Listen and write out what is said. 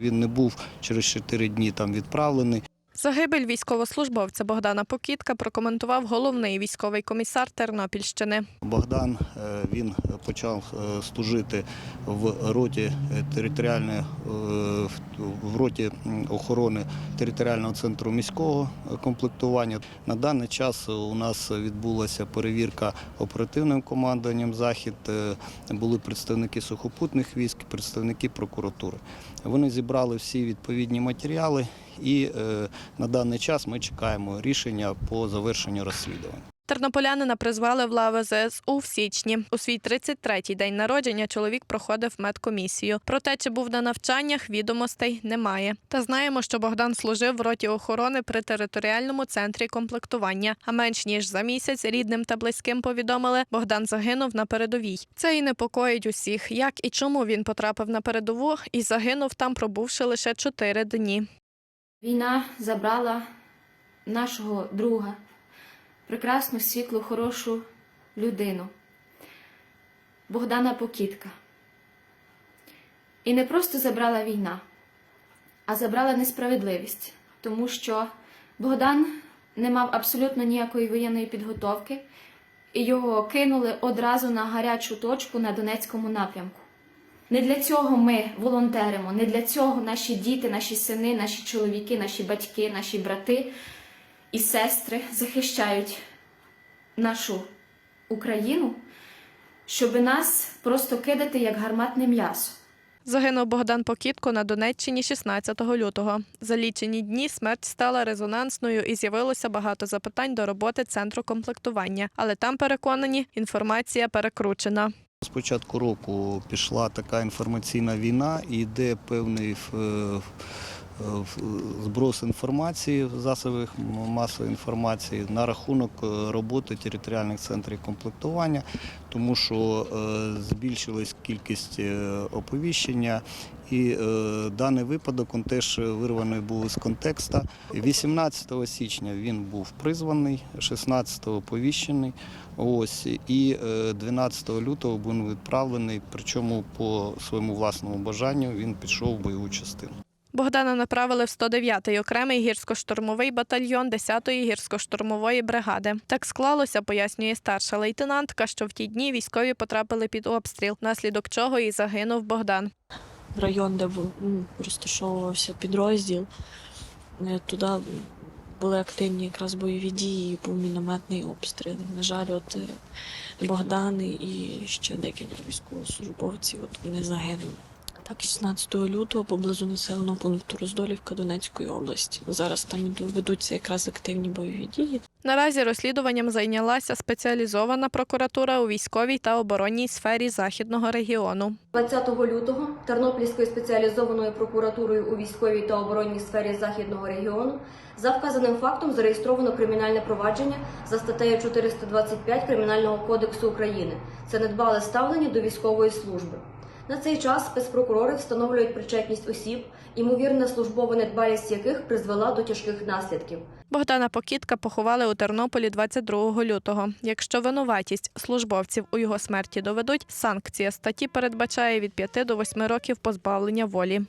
Він не був через 4 дні там відправлений. Загибель військовослужбовця Богдана Покітка прокоментував головний військовий комісар Тернопільщини. Богдан е, він почав е, служити в роті е, територіальної в- роті охорони територіального центру міського комплектування. На даний час у нас відбулася перевірка оперативним командуванням захід. Були представники сухопутних військ, представники прокуратури. Вони зібрали всі відповідні матеріали, і е, на даний час ми чекаємо рішення по завершенню розслідування. Тернополянина призвали в лави ЗСУ в січні. У свій 33-й день народження чоловік проходив медкомісію. Про те, чи був на навчаннях, відомостей немає. Та знаємо, що Богдан служив в роті охорони при територіальному центрі комплектування. А менш ніж за місяць рідним та близьким повідомили, Богдан загинув на передовій. Це і непокоїть усіх, як і чому він потрапив на передову і загинув там, пробувши лише чотири дні. Війна забрала нашого друга, прекрасну, світлу, хорошу людину Богдана Покітка. І не просто забрала війна, а забрала несправедливість, тому що Богдан не мав абсолютно ніякої воєнної підготовки, і його кинули одразу на гарячу точку на Донецькому напрямку. Не для цього ми волонтеримо, не для цього наші діти, наші сини, наші чоловіки, наші батьки, наші брати і сестри захищають нашу Україну, щоб нас просто кидати як гарматне м'ясо. Загинув Богдан Покітко на Донеччині 16 лютого. За лічені дні смерть стала резонансною і з'явилося багато запитань до роботи центру комплектування. Але там переконані, інформація перекручена. З початку року пішла така інформаційна війна і йде певний е, зброс інформації в засобах масової інформації на рахунок е, роботи територіальних центрів комплектування, тому що е, збільшилась кількість е, оповіщення. І е, даний випадок він теж вирваний був із контексту. 18 січня він був призваний, 16-го повіщений. Ось і е, 12 лютого був відправлений. Причому по своєму власному бажанню він пішов в бойову частину. Богдана направили в 109-й окремий гірсько-штурмовий батальйон 10-ї гірсько-штурмової бригади. Так склалося, пояснює старша лейтенантка, що в ті дні військові потрапили під обстріл, внаслідок чого і загинув Богдан. район, де ну, розташовувався підрозділ. Е, Туди були активні якраз бойові дії, і був мінометний обстріл. На жаль, от е, Богдан і ще декілька військовослужбовців от вони загинули. Так, 16 лютого поблизу населеного пункту Роздолівка Донецької області. Зараз там ведуться якраз активні бойові дії. Наразі розслідуванням зайнялася спеціалізована прокуратура у військовій та оборонній сфері західного регіону. 20 лютого Тернопільською спеціалізованою прокуратурою у військовій та оборонній сфері західного регіону за вказаним фактом зареєстровано кримінальне провадження за статтею 425 Кримінального кодексу України. Це недбале ставлення до військової служби. На цей час спецпрокурори встановлюють причетність осіб, імовірна службова недбалість яких призвела до тяжких наслідків. Богдана Покітка поховали у Тернополі 22 лютого. Якщо винуватість службовців у його смерті доведуть, санкція статті передбачає від 5 до 8 років позбавлення волі.